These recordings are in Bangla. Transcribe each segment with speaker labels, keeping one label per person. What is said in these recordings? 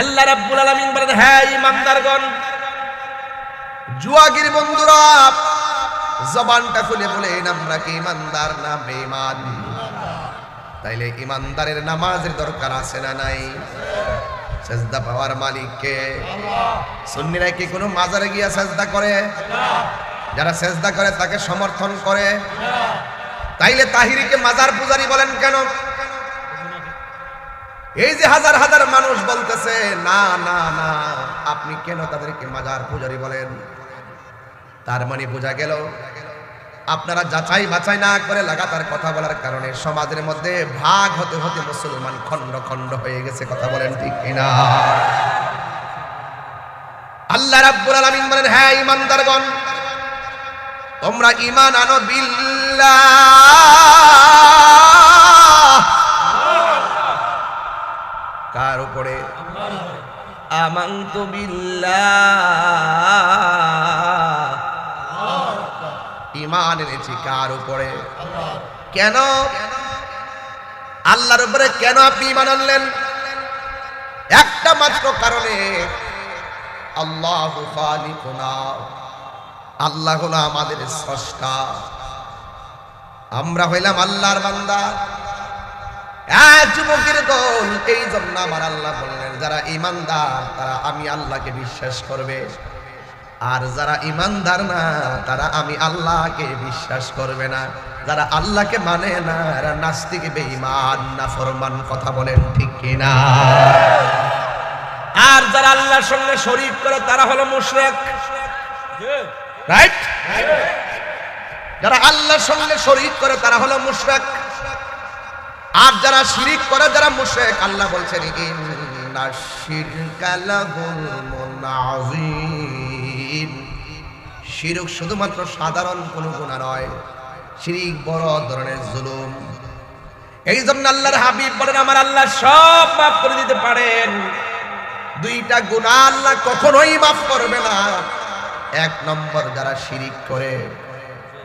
Speaker 1: আল্লাহ রাব্বুল আলামিন বলেন হ্যাঁ ইমানদারগণ,
Speaker 2: জুয়াগির বন্ধুরা, জবানটা খুলে বলেন, আমরা কি ইমানদার না বেঈমান? তাইলে ইমানদারের নামাজের দরকার আছে না নাই? সেজদা পাওয়ার মালিককে সুন্নিরা কি কোনো মাজারে গিয়া সেজদা করে? যারা সেজদা করে তাকে সমর্থন করে? তাইলে তাহিরিকে মাজার পূজারি বলেন কেন? এই যে হাজার হাজার মানুষ বলতেছে, না না না, আপনি কেন তাদেরকে মাজার পূজারি বলেন? তার মানে বোঝা গেল, আপনারা যাচাই বাছাই না করে লাগাতার কথা বলার কারণে সমাজের মধ্যে ভাগ হতে হতে মুসলমান খণ্ড খণ্ড হয়ে গেছে, কথা বলেন ঠিক কিনা? আল্লাহ রাব্বুল আলামিন বলেন হ্যাঁ ইমানদারগণ তোমরা ঈমান আনো বিল্লাহ। কার উপরে। ইমান এনেছি কার উপরে? কেন? আল্লাহর উপরে কেন আপনি ইমান আনলেন? একটা মাত্র কারণে। আল্লাহ আল্লাহ হলো আমাদের স্রষ্টা। আমরা হইলাম আল্লাহর বান্দা। যুবকের দল এই জন্য আমার আল্লাহ বললেন যারা ইমানদার তারা আমি আল্লাহকে বিশ্বাস করবে। আর যারা ইমানদার না তারা আমি আল্লাহকে বিশ্বাস করবে না। যারা আল্লাহকে মানে না এরা নাস্তিক বেঈমান না ফরমান কথা বলেন ঠিক কিনা?
Speaker 1: আর যারা আল্লাহর সঙ্গে শরীক করে তারা হলো মুশরিক।
Speaker 2: রাইট যারা আল্লাহর সঙ্গে শরীক করে তারা হলো মুশরিক। আর যারা শিরিক করে, যারা মুশরিক, আল্লাহ বলছেন শিরকা শুধুমাত্র সাধারণ কোনো গুনাহ নয়, শিরিক বড় ধরনের জুলুম।
Speaker 1: এই জন্য আল্লাহর হাবিব বলেন, আমার আল্লাহ সব মাফ করে দিতে পারেন।
Speaker 2: দুইটা গুনাহ আল্লাহ কখনোই মাফ করবে না। এক নম্বর যারা শিরিক করে,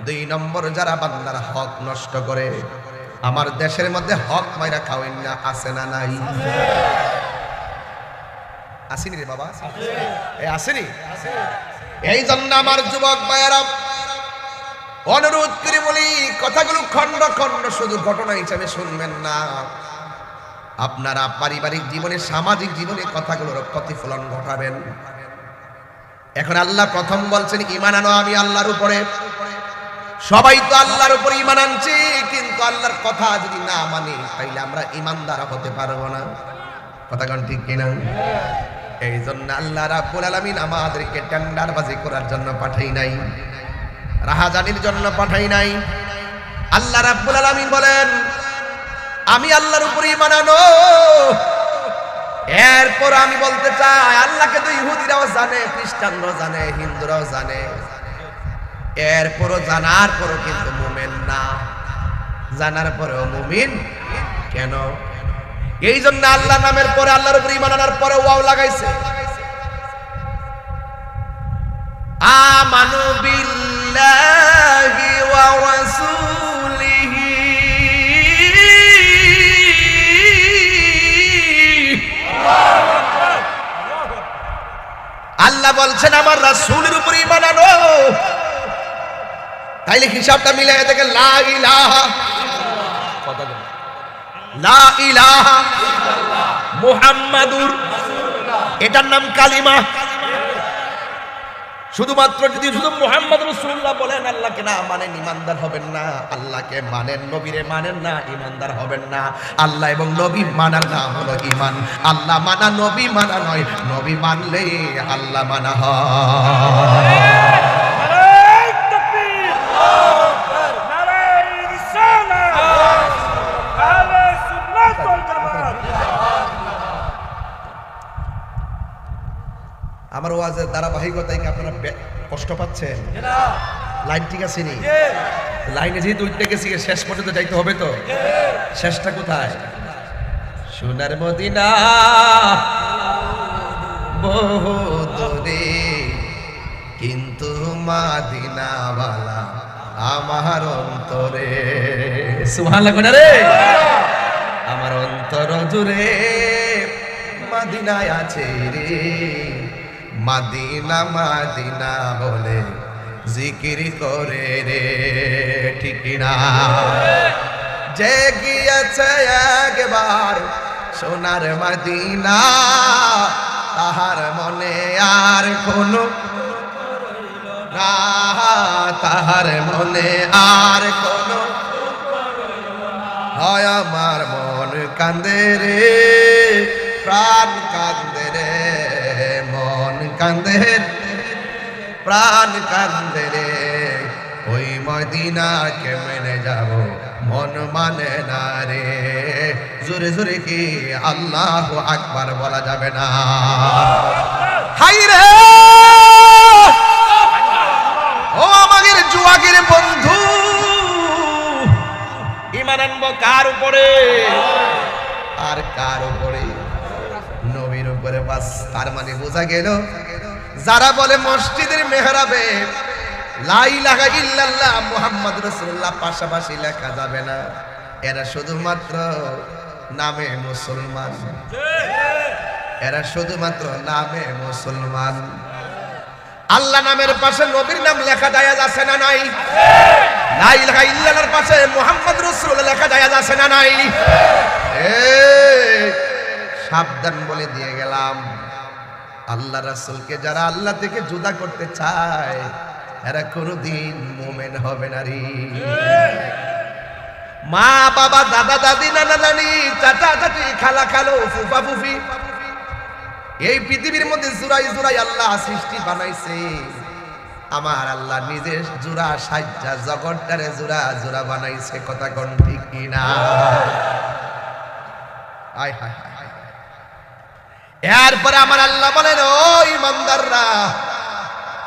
Speaker 2: দুই নম্বর যারা বান্দার হক নষ্ট করে আমার দেশের মধ্যে হক মাইরা খাওয়েন না, আছে না নাই? আসেনি রে বাবা, আসেনি? এই জন্য আমার যুবক ভাইয়েরা, অনুরোধ করে বলি, কথাগুলো খণ্ড খণ্ড, শুধু ঘটনা হিসাবে শুনবেন না। আপনারা পারিবারিক জীবনে, সামাজিক জীবনে কথাগুলোর প্রতিফলন ঘটাবেন। এখন আল্লাহ প্রথম বলছেন ইমান আনো আমি আল্লাহর উপরে। সবাই তো আল্লাহর উপরে ইমান আনছে, কিন্তু আল্লাহর কথা যদি না মানি, তাইলে আমরা ইমানদার হতে পারব না। কথা কোন ঠিক কিনা? এই জন্য আল্লাহ রাব্বুল আলামিন আমাদেরকে টেন্ডারবাজি করার জন্য পাঠাই নাই, রাহাজানির জন্য পাঠাই নাই। আল্লাহ রাব্বুল আলামিন বলেন, আমি আল্লাহর উপরে ইমান আনো। এরপর আমি বলতে চাই, আল্লাহকে তো ইহুদিরাও জানে, খ্রিস্টানরাও জানে, হিন্দুরাও জানে। এরপরও জানার পরও কিন্তু মুমেন না। জানার পরেও মুমিন কেন? এই জন্য আল্লাহ নামের পরে আল্লাহর উপরে ইমান আনার পরে ওয়াও লাগাইছে। আমানু বিল্লাহি ওয়া রাসূলিহি। আল্লাহ বলছেন, আমার রাসূলের উপরে ঈমান আনো। তাইলে হিসাবটা মিলাই দেখে লা ইলাহা। কথা বলো। লা ইলাহা।
Speaker 1: মুহাম্মাদুর
Speaker 2: এটার নাম কালিমা।
Speaker 1: শুধুমাত্র যদি শুধু মুহাম্মদ রাসূলুল্লাহ বলেন
Speaker 2: আল্লাহকে না মানেন ইমানদার হবেন না। আল্লাহকে মানেন নবীরে মানেন না ইমানদার হবেন না। আল্লাহ এবং নবী মানার নাম হলো ইমান আল্লাহ মানা নবী মানা নয়। নবী মানলে আল্লাহ মানা হয় আমার ওয়াজের ধারাবাহিকতায় কি আপনারা কষ্ট পাচ্ছেন? লাইন ঠিক আছে নি? লাইনে যেহেতু উঠতে গেছি শেষ পর্যন্ত যাইতে হবে তো? শেষটা কোথায়? সোনার মদিনা। বহু দূরে কিন্তু মাদিনাওয়ালা আমার অন্তরে। সুবহানাল্লাহ কোনা রে। আমার অন্তর জুড়ে মাদিনায় আছে রে। মাদিনা মাদিনা বলে জিকির করে রে, ঠিক না। যে গিয়েছে একবার সোনার মাদিনা, তাহার মনে আর কোনো তাহার মনে আর কোনো হয় আমার মন কান্দে রে, প্রাণ কান্দে কান্দে প্রাণ কান্দে রে। ওই মদিনা কেমনে যাব, মন মানে না রে। জোরে জোরে কি আল্লাহ আকবার বলা যাবে না? হাই রে ও আমাদের জুয়াগের বন্ধু
Speaker 1: ইমান আনব কার উপরে?
Speaker 2: আর কার উপরে? নবীর উপরে বাস, তার মানে বোঝা গেল যারা বলে মসজিদের মেহরাবে লাই লাগা ইল্লাল্লাহ মুহাম্মদ রাসূলুল্লাহ পাশাপাশি লেখা যাবে না। এরা শুধুমাত্র নামে মুসলমান। এরা শুধুমাত্র নামে মুসলমান। আল্লাহ নামের পাশে নবীর নাম লেখা যায় আছে না নাই? লা ইলাহা ইল্লাল্লাহর পাশে মুহাম্মদ রাসূলুল্লাহ লেখা যায় আছে না নাই? এই, সাবধান বলে দিয়ে গেলাম। আল্লাহ রাসুলকে যারা আল্লাহ থেকে জুদা করতে চায়, এরা কোনোদিন মোমেন হবে না রে। মা, বাবা, দাদা, দাদি, নানা, নানি, চাচা, চাচি, খালা, খালো, ফুফা, ফুফি, এই পৃথিবীর মধ্যে জুরাই জুরাই আল্লাহ সৃষ্টি বানাইছে। আমার আল্লাহ নিজের জুরা সাজ্জা জগৎটারে জুরা জুরা বানাইছে, কথা কোন ঠিক কিনা? আয়, হায় হায়। এরপরে আমার আল্লাহ বলেন, ও ইমানদাররা,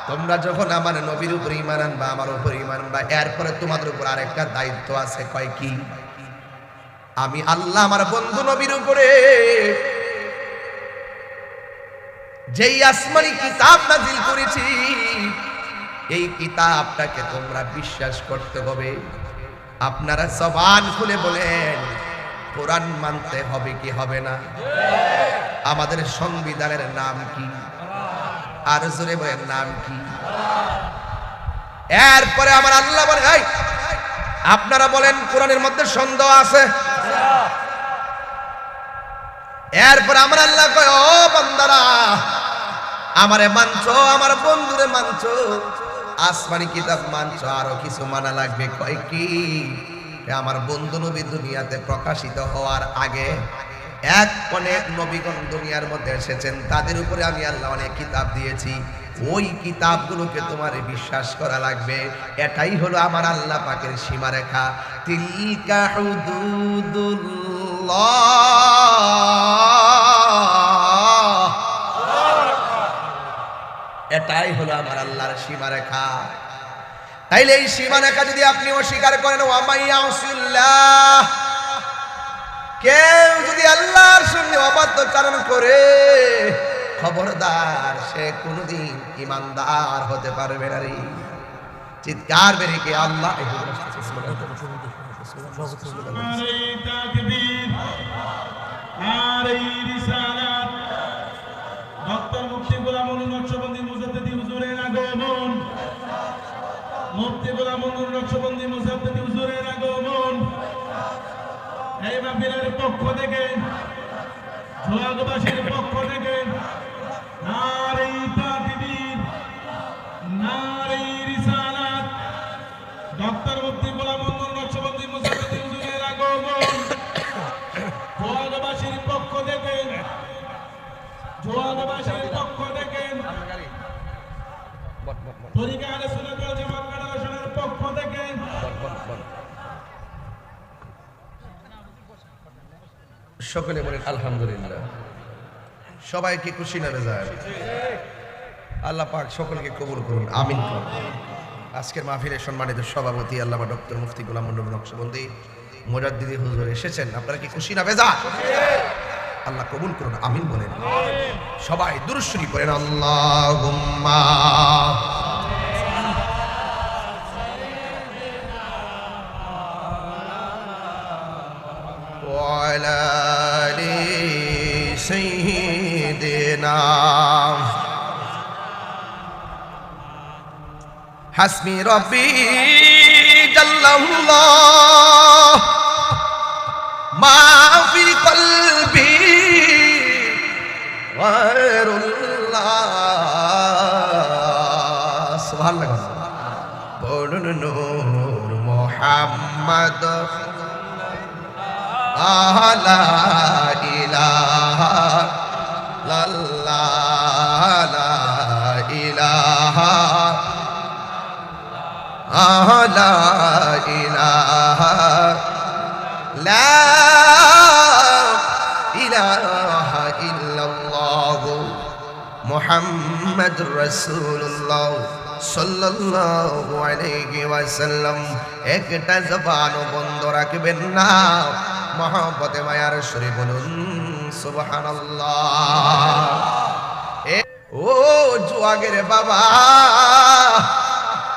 Speaker 2: তোমরা যখন আমার নবীর উপর ইমান আনবা, আমার উপর ইমান আনবা, এরপরে তোমাদের উপর আরেকটা দায়িত্ব আছে। কয় কি? আমি আল্লাহ আমার বন্ধু নবীর উপরে যেই আসমানি কিতাব নাজিল করেছি, এই কিতাবটাকে তোমরা বিশ্বাস করতে হবে। আপনারা জবান খুলে বলেন কোরআন মানতে হবে কি হবে না? আমাদের সংবিধানের নাম কি? আর জোরে বলেন নাম কি? এরপরে আমার আল্লাহ "এই, আপনারা বলেন কোরআনের মধ্যে সন্দেহ আছে? এরপর আমার আল্লাহ কয় ও বান্দারা আমারে মানছো আমার বন্ধুরে মানছো আসমানি কিতাব মানছো আরও কিছু মানা লাগবে কয় কি? আমার বন্ধু নবী দুনিয়াতে প্রকাশিত হওয়ার আগে এক অনেক নবীগণ দুনিয়ার মধ্যে এসেছেন। তাদের উপরে আমি আল্লাহ অনেক কিতাব দিয়েছি। ওই কিতাবগুলোকে তোমার বিশ্বাস করা লাগবে। এটাই হলো আমার আল্লাহ পাকের সীমারেখা। তিলকা এটাই হলো আমার আল্লাহর সীমারেখা। তাইলে এই সীমারেখা যদি আপনি অস্বীকার করেন কেউ যদি আল্লাহর সঙ্গে অবাধ্যচারণ করে খবরদার সে কোনোদিন ইমানদার হতে পারবে না রে। চিৎকার বেরিয়ে আল্লাহ
Speaker 3: আর এই রিসালাত, ডক্টর মুফতি গোলামুল নকশবন্দি মুফতি গোলামুল নকশবন্দি মুজাদ্দিদি হুজুরের আগমন। এই মাহফিলের পক্ষ থেকে ঝোয়াগবাসীর পক্ষ থেকে নারী তাকবীর নারী রিসালাত ডক্টর মুফতি গোলামুল নকশবন্দি মুজাদ্দিদি হুজুরের আগমন। ঝোয়াগবাসীর পক্ষ থেকে ঝোয়াগবাসীর পক্ষ থেকে তরিকা আলে সুন্নাত
Speaker 2: সকলে বলেন, আলহামদুলিল্লাহ। সবাইকে খুশি না যায় আল্লাহ পাক সকলকে কবুল করুন, আমিন করুন। আজকের মাহফিলের সম্মানিত সভাপতি আল্লাহ ডক্টর মুফতি গোলাম মন্ডল নকশবন্দি, মোজাদ্দিদি হুজুর এসেছেন। আপনারা কি খুশি না বেজা আল্লাহ কবুল করুন, আমিন বলেন। সবাই দুরুশ্বরী করেন আল্লাহ না হাসমি রব্বি জাল্লাল্লাহ। মা ফি কলবি গয়রুল্লাহ সুবহানাল্লাহ। পড়ুন নূর মোহাম্মদ। আলা মুহাম্মদ রাসূলুল্লাহ। সাল্লাল্লাহু আলাইহি ওয়াসাল্লাম। একটা জবান বন্ধ রাখবেন না। মহব্বতে মায়ার সুরে বলুন, সুবহানাল্লাহ। ও জুয়াগের বাবা,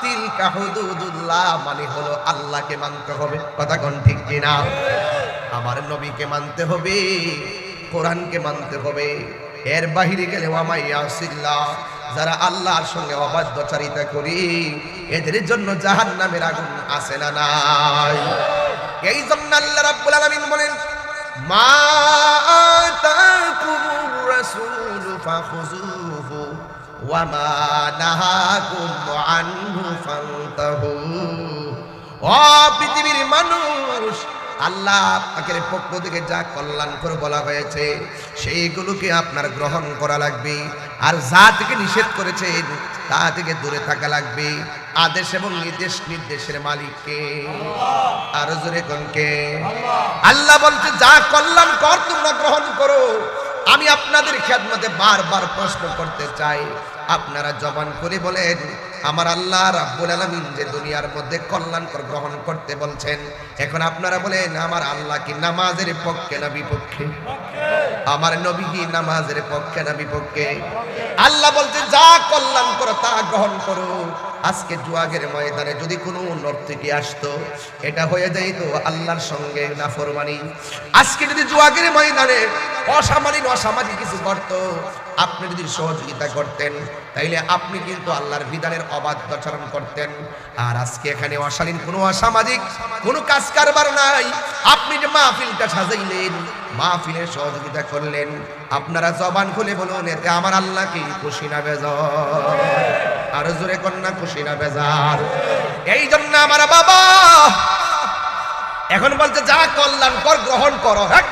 Speaker 2: তিলকা হুদুদুল্লাহ মানে হলো আল্লাহকে মানতে হবে। কথা কোন ঠিক কিনা? আমার নবীকে মানতে হবে, কোরআনকে মানতে হবে। এর বাহিরে গেলে ওয়ামাইয়াসিল্লাহ যারা আল্লাহর সঙ্গে অবাধ্যচারিতা করি, এদের জন্য জাহান নামের আগুন আসে না নাই? এই জন্য আল্লাহ রাব্বুল আলামিন বলেন, মা আতাকুমুর রাসূলু ফাখুযুহু ওয়া মা নাহাকুম আনহু ফান্তাহু। ও পৃথিবীর মানুষ আল্লাহ আপনাকে পক্ষ থেকে যা কল্যাণ করে বলা হয়েছে, সেইগুলোকে আপনার গ্রহণ করা লাগবে। আর যা থেকে নিষেধ করেছেন, তা থেকে দূরে থাকা লাগবে। আদেশ এবং নির্দেশ নির্দেশের মালিককে। আর জোরে কনকে আল্লাহ বলছে, যা কল্যাণ কর তোমরা গ্রহণ করো। আমি আপনাদের খেদমতে বারবার প্রশ্ন করতে চাই। আপনারা জবান করে বলেন, আমার আল্লাহ রাব্বুল আলামিন যে দুনিয়ার মধ্যে কল্যাণকর গ্রহণ করতে বলছেন, এখন আপনারা বলেন, আমার আল্লাহ কি নামাজের পক্ষে না বিপক্ষে? আমার নবী কি নামাজের পক্ষে না বিপক্ষে? আল্লাহ বলছে, যা কল্যাণ করো তা গ্রহণ করো আজকে জুয়াগের ময়দানে যদি কোনো নর্তকী আসতো, এটা হয়ে যাইত আল্লাহর সঙ্গে না নাফরমানি। আজকে যদি জুয়াগের ময়দানে অসামাজিক অসামাজিক কিছু করত আপনি যদি সহযোগিতা করতেন, তাইলে আপনি কিন্তু আল্লাহর বিধানের অবাধ্য আচরণ করতেন। আর আজকে এখানে অশালীন কোনো অসামাজিক কোনো কাজ কারবার নাই। আপনি যে মাহফিলটা সাজাইলেন মাহফিলের সহযোগিতা করলেন। আপনারা জবান খুলে বলুন, এতে আমার আল্লাহ কি খুশি না বেজার আর জোরে কন্যা খুশি না বেজার। এই জন্য আমার বাবা এখন বলছে, যা কল্যাণ কর গ্রহণ করো হ্যাঁ?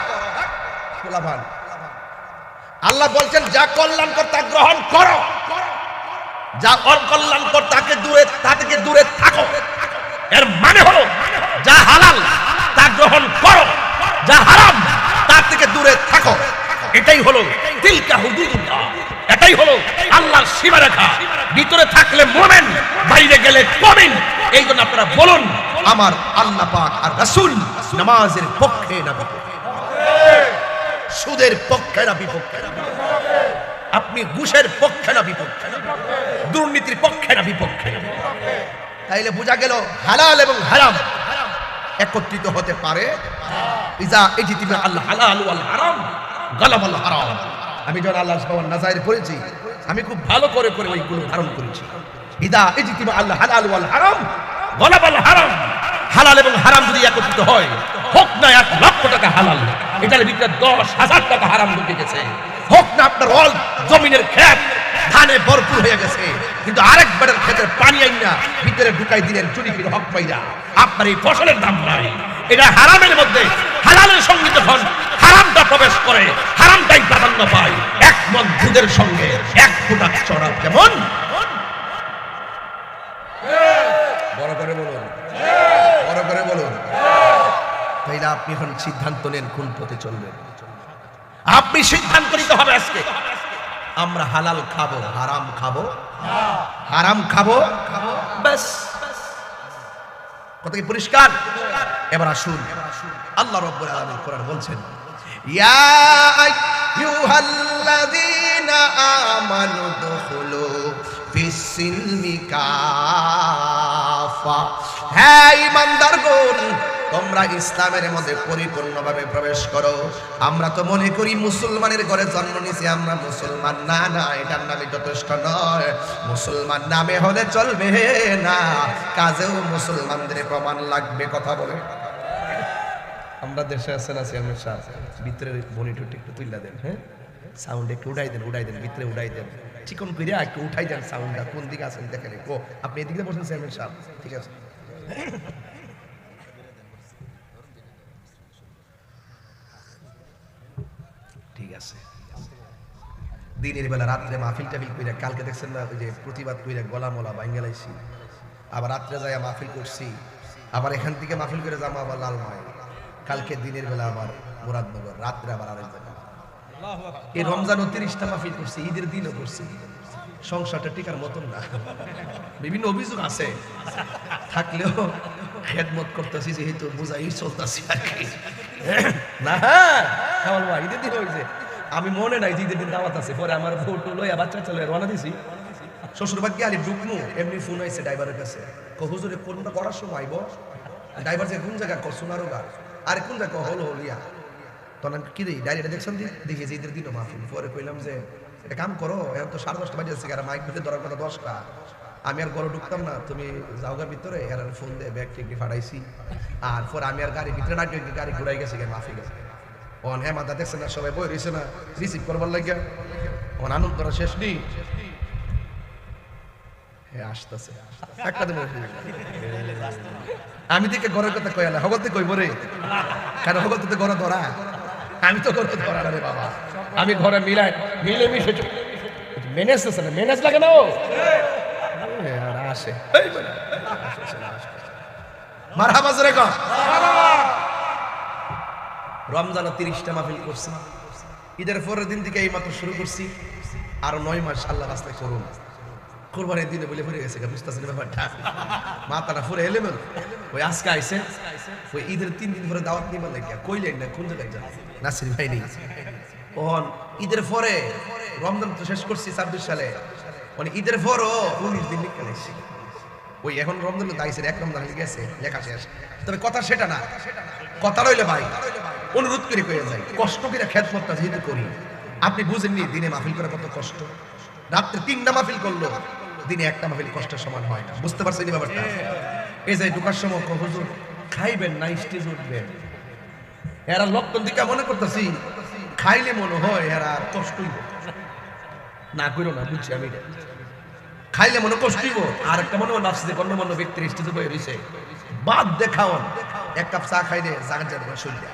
Speaker 2: আল্লাহ বলছেন, যা কল্যাণ কর তা গ্রহণ করো। যা অকল্যাণ কর তাকে দূরে তা থেকে দূরে থাকো। এর মানে হলো, যা হালাল তা গ্রহণ করো। যা হারাম তার থেকে দূরে থাকো। এটাই হলো তিলকা হুদুদুল্লাহ। এটাই হলো আল্লাহর সীমারেখা। ভিতরে থাকলে মোমেন বাইরে গেলে কমিন এই জন্য আপনারা বলুন, আমার আল্লাহ পাক আর রাসূল নামাজের পক্ষে না সুদের পক্ষে না বিপক্ষে? আপনি ঘুষের পক্ষে না বিপক্ষে? দুর্নীতির পক্ষে না বিপক্ষে? তাইলে বোঝা গেল হালাল এবং হারাম একত্রিত হতে পারে। ইজা ইজিতিমা আল্লাহ হালাল ওয়াল হারাম গালাবাল হারাম। আমি যখন আল্লাহ সুবহান নাজায়ের পড়েছি, আমি খুব ভালো করে করে ওইগুলো ধারণ করেছি। ইদা ইজিতিমা আল্লাহ হালাল ওয়াল হারাম, গালাবাল হারাম। হালাল এবং হারাম যদি একত্রিত হয়, হোক না এক লক্ষ টাকা হালাল। এটার ভিতরে দশ হাজার টাকা হারাম ঢুকে গেছে। হোক না আপনার অল জমিনের ক্ষেত, ধানে ভরপুর হয়ে গেছে। কিন্তু আরেক বেড়ের ক্ষেতের পানি আইন না ভিতরে ঢুকাই দিলেন চুরি ফিরে হক পাইরা। আপনার এই ফসলের দাম নাই। এটা হারামের মধ্যে হালালের সঙ্গে হন, হারামটা প্রবেশ করে। প্রাধান্য পায় এক মন দুধের সঙ্গে এক ফোঁটা চড়া বড় করে বলুন। তাইলে আপনি এখন সিদ্ধান্ত নেন কোন পথে চলবেন। আপনি সিদ্ধান্ত নিতে হবে আজকে। আমরা হালাল খাব, হারাম খাব। হারাম খাব। কথা কি পরিষ্কার? এবার আসুন। আল্লাহ রব্বুল আলামিন কোরআন বলছেন, ইয়া আইয়ুহাল্লাযীনা আমানু দুখুলু ফিস-সিলমি কাফা। হ্যাঁ ঈমানদারগণ তোমরা ইসলামের মধ্যে পরিপূর্ণভাবে প্রবেশ করো। আমরা তো মনে করি মুসলমানের ঘরে জন্ম নিয়েছি, আমরা মুসলমান। না না, এটার নামে যথেষ্ট নয়। মুসলমান নামে হলে চলবে না, কাজেও মুসলমানদের প্রমাণ লাগবে, কথা বলে। আমরা দেশে আছেন, আছি আমি ভিতরে মনিটরটা একটু তুইলা দেন হ্যাঁ? সাউন্ড একটু উঠাই দেন উঠাই দেন, ভিতরে উঠাই দেন। চিকন কইরা একটু উঠাই দেন সাউন্ডটা কোন দিকে আছেন দেখেন ও আপনি এদিকে বসেন, চেয়ারম্যান সাহেব। ঠিক আছে। ঠিক আছে। দিনের বেলা, রাত্রে মাহফিল টাফিল কইরা, কালকে দেখছেন না যে প্রতিবাদ কইরা গলা মলা বাঙ্গালাইছি আবার রাত্রে যাই মাহফিল করছি। আবার এখান থেকে মাহফিল করে যাব আবার লাল লালমাই কালকে দিনের বেলা আবার মুরাদনগর রাত্রে আবার আরেক জায়গা। এই রমজান তিরিশটা মাহফিল করছি ঈদের দিনও করছি। সংসারটা টিকার মতন না। বিভিন্ন অভিযোগ আছে। থাকলেও খেদমত করতেছি যেহেতু বুঝাই চলতেছি আর কি। না ঈদের দিন হয়েছে। আমি মনে নাই যে ঈদের দিন দাওয়াত আছে। পরে আমার ফটো লইয়া বাচ্চা চলে রওনা দিছি। শ্বশুর বাড়ি আলি ঢুকমু এমনি ফোন আইছে ড্রাইভারের কাছে। কো হুজুরে কোনটা করার সময় আইব ড্রাইভার যে কোন জায়গা কর সোনারো গা আরে কোন জায়গা হলো হলিয়া তখন কি দিই? ডাইরেক্ট দেখছেন দেখি যে ঈদের দিনও মাহফিল। পরে কইলাম যে একটা কাম করো, এখন তো সাড়ে দশটা বাজে আছে আর মাইক ভিতরে ধরার কথা দশটা। আমি আর ঘরে ঢুকতাম না, তুমি যাওগার ভিতরে আর ফোন দিয়ে ব্যাগ টেক ফাটাইছি। আর পর আমি আর গাড়ি ভিতরে না গাড়ি ঘুরাই গেছি গে, মাহফিল অন হ্যাঁ মাথা দেখছে না, সবাই বই রয়েছে না রিসিভ করবার লাগিয়া। অন আনন্দ করা শেষ নেই। আমি দিকে ঘরের কথা কয়ালে হগতে কইব রে। কারণ হগতে তো ঘরে ধরা? আমি তো ঘরে ধরা রে বাবা। আমি ঘরে মিলাই মিলে মিশে মেনেজ না? মেনেজ লাগে না ও? আসে। মারহাবা জোরে কর। রমজান তিরিশটা মাহফিল করছি। ঈদের পরের দিন থেকে এই মাত্র শুরু করছি। আরও নয় মাস আল্লাহ রাস্তায় করুন। কোরবানির দিনে বলে পড়ে গেছে বুঝতেছেন ব্যাপারটা? মাথাটা ফুরে এলেমেল ওই আজকে আইসে, ওই ঈদের তিন দিন পরে দাওয়াত নিবার লাগিয়া কইলেন না, কোন জায়গায় যান নাসির ভাই নেই। ওহন ঈদের পরে, রমজান তো শেষ করছি ছাব্বিশ সালে। মানে ঈদের পরও উনিশ দিন লিখে নিয়েছি ওই এখন রমজান দাইছে এক রমজান গেছে লেখা শেষ তবে কথা সেটা না। কথা রইলে ভাই, অনুরোধ করে কয়ে যাই, কষ্ট করে খেদমতটা যেহেতু করি, আপনি বুঝেননি দিনে মাহফিল করা কত কষ্ট? রাত্রে তিনটা মাহফিল করল দিনে একটা মাহফিল কষ্টের সমান হয় না। বুঝতে পারছেন ব্যাপারটা? এই যে ঢুকার সময় হুজুর, খাইবেন না, স্টেজ উঠবেন। এরা লক্ষণ দিকে মনে করতেছি, খাইলে মনে হয় এরা কষ্টই না করো না, বুঝছি আমি। খাইলে মনে কষ্টই আর একটা মনে হয় নাফসিতে গণ্যমান্য ব্যক্তির স্টেজে বয়ে রয়েছে বাদ দেখাও এক কাপ চা খাইলে জাগান যাবে শরীরে।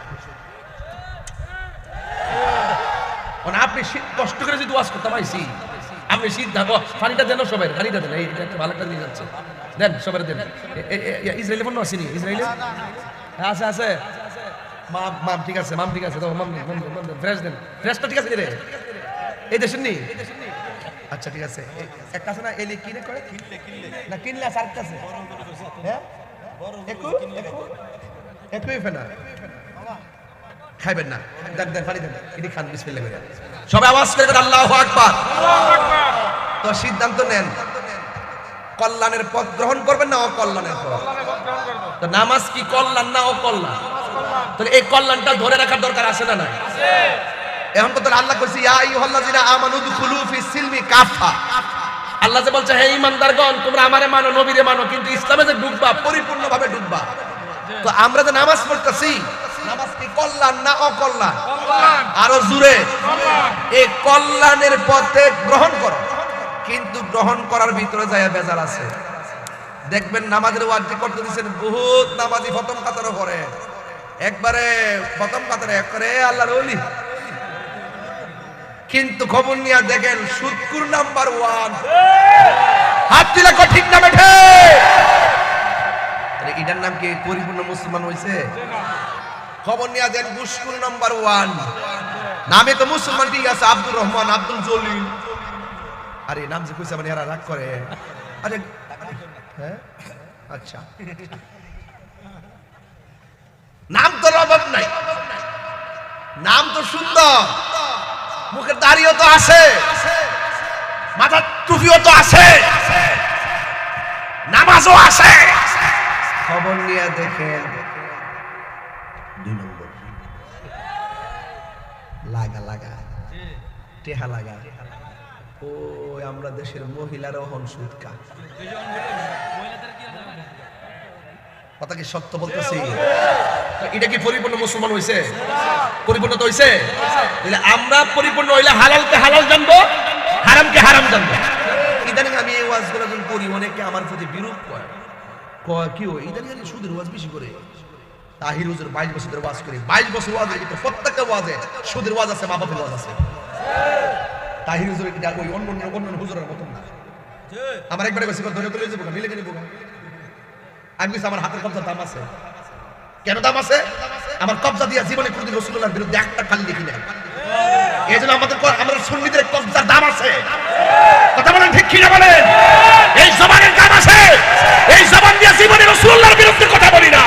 Speaker 2: মানে আপনি কষ্ট করে যদি ওয়াজ করতে পাইছি আপনি থাকো পানিটা দেন সবাই পানিটা দেন। ভালো একটা জিনিস আছে দেন সবাই দেন। এ- এ- এ- ইসরায়েলি পণ্য আসেনি ইসরায়েলি। হ্যাঁ, আছে আছে। মাম মাম ঠিক আছে মাম ঠিক আছে। মাম ফ্রেশ দেন। ফ্রেশটা ঠিক আছে রে? এই দেশের নি? আচ্ছা ঠিক আছে। এ- একটা আছে না এলি কিনে করে? না কিনলে আছে আরেকটা আছে। হ্যাঁ? একু একু ফেনা। খাইবেন না। দেন দেন পানি দেন। এটি খান বিসমিল্লাহ করে। সবাই আওয়াজ করে আল্লাহু আকবার। তো সিদ্ধান্ত নেন কল্যাণের পথ গ্রহণ করবেন না অকল্যাণের পথ? তো নামাজ কি কল্যাণ না অকল্যাণ? তাহলে এই কল্যাণটা ধরে রাখার দরকার আছে না নাই? এখন তো আল্লাহ কইছে ইয়া আইয়ুহাল্লাযিনা আমানু দুখুলু ফিস সিলমি কাফা আল্লাহ যে বলছে হে ইমানদারগণ তোমরা আমারে মানো নবীরে মানো কিন্তু ইসলামে যে ঢুকবা পরিপূর্ণভাবে ডুববা। তো আমরা যে নামাজ পড়তেছি নামাজ কি কল্যাণ না অকল্যাণ? আরও জুড়ে এই কল্যাণের পথে গ্রহণ করো। কিন্তু গ্রহণ করার ভিতরে যায় বেজার আছে। দেখবেন নামাজের করতে দিচ্ছেন বহুত নামাজি প্রথম কাতারও করে। একবারে প্রথম কাতারে একবারে আল্লাহর কিন্তু খবর নিয়ে দেখেন সুৎকুর নাম্বার ওয়ান। হাত দিলে ঠিক না বেঠে। এটার নাম কি? পরিপূর্ণ মুসলমান হইছে? খবর নিয়ে দেন মুশকুল নাম্বার ওয়ান। নামে তো মুসলমান ঠিক আছে, আব্দুর রহমান, আব্দুল জলিল। আরে, নাম যে কইছে মানে এরা রাগ করে। আরে হ্যাঁ? আচ্ছা। নাম তো অভাব নাই। নাম তো সুন্দর। মুখের দাড়িও তো আছে। মাথার টুপিও তো আছে। নামাজও আছে। খবর নিয়ে দেখেন। দুই নম্বর লাগা লাগা টেহা লাগা। ও আমরা দেশের মহিলার অহন সুৎকা কথা কি সত্য বলতেছি? এটা কি পরিপূর্ণ মুসলমান হয়েছে পরিপূর্ণ তো হয়েছে আমরা পরিপূর্ণ হইলে হালালকে হালাল জানব, হারামকে হারাম জানব। ইদানিং আমি এই ওয়াজগুলো যখন করি অনেকে আমার প্রতি বিরূপ কয়। কয়, কি ইদানিং আমি সুদের ওয়াজ বেশি করে। তাহির হুজুর বাইশ বছরের ওয়াজ করি। বাইশ বছর ওয়াজ কিন্তু প্রত্যেকটা ওয়াজে সুদের ওয়াজ আছে মা ওয়াজ আছে। তাহির হুজুর এটা ওই অন্য অন্য হুজুরের মতন না। আমার একবারে বেশি ধরে তুলে যাব মিলে গেলে বোকা আমি বলছি, আমার হাতের কবজার দাম আছে। কেন দাম আছে? আমার কবজা দিয়া জীবনে কোনদিন রসুল্লাহর বিরুদ্ধে একটা খালি দেখি নাই। এই জন্য আমাদের আমাদের সুন্নিদের কবজার দাম আছে। কথা বলেন ঠিক কিনা বলেন? এই জবানের দাম আছে। এই জবান দিয়ে জীবনে রসুল্লাহর বিরুদ্ধে কথা বলি না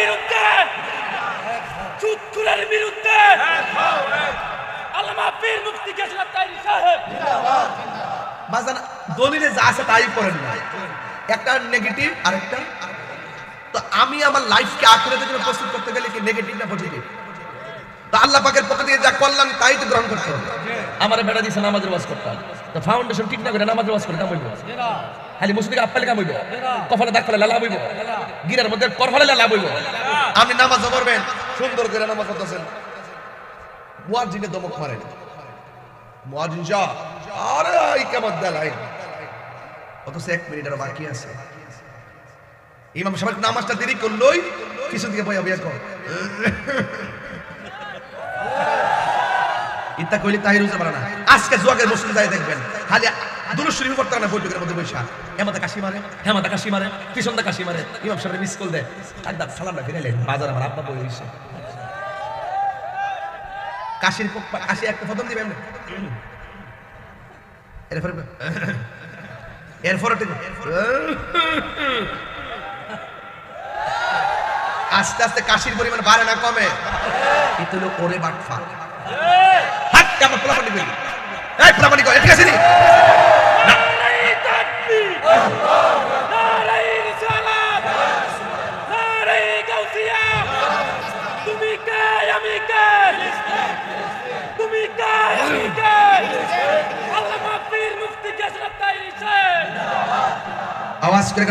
Speaker 4: বিরুদ্ধে চুত্তুরের বিরুদ্ধে আল্লামা পীর মুফতি কেশরাত তাইরি সাহেব
Speaker 2: দলিলে যা আছে তাই করেন একটা নেগেটিভ তো আমি আমার লাইফকে আখেরাতের জন্য প্রস্তুত করতে গেলে কি নেগেটিভ না পজিটিভ তো আল্লাহ পক্ষ থেকে যা করলাম তাই তো গ্রহণ করতে হবে। আমার বেটা নামাজের ওয়াজ করতাম তো ফাউন্ডেশন ঠিক না করে নামাজের ওয়াজ করে কাম খালি মুসলিকে আপ্পালে কাম হইব। কপালে দাগ ফেলে লালা গিরার মধ্যে করফালে লালা হইব। আপনি নামাজ পড়বেন, সুন্দর করে নামাজ পড়তেছেন। মুয়াজ্জিনে দমক মারেন। দেরি হতে পারে না। আজকে জোয়াকের মুসলিম যাই দেখবেন। খালি পড়তে না বৈঠকের মধ্যে বৈশা হেমাতা কাশি মারে, হেমাতা কাশি মারে কাশি মারে। ইমাম সাহেব মিস কল বাজার আমার আব্বা বই হইছে। কাশির কাশি একটা প্রথম দিবেন? এরপরে আস্তে আস্তে কাশির পরিমাণ বাড়ে না, কমে। কিন্তু হলো ওরে বাটফা ঠিক আছে
Speaker 4: আল্লামা পীর